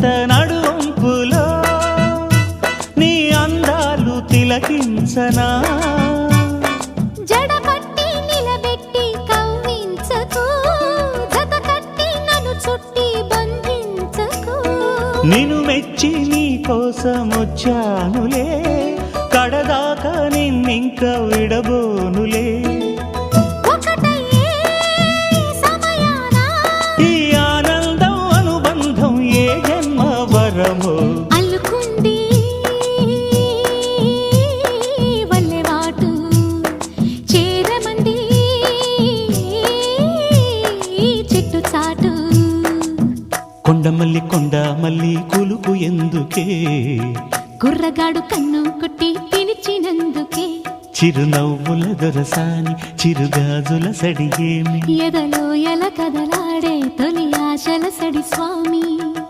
జంట నడుంపులో నీ అందాలు తిలకించనా? జడపట్టి నిలబెట్టి కవ్వించకు నన్ను చుట్టి బంధించకు. నిన్ను మెచ్చి నీ కోసం వచ్చానులే కడదాకా నిన్నింక విడబోనులే. వరమో అల్లుకుంది వల్లెవాటు చేరమంది చెట్టు చాటు. కొండమల్లి కొండ మల్లి కులుకు ఎందుకే? కుర్రగాడు కన్ను కొట్టి పిలిచినందుకే. చిరునవ్వుల దొరసాని చిరుగాజుల సడిగేమి? ఎదలో ఎల కదలాడే తొలి ఆశల సడి స్వామి.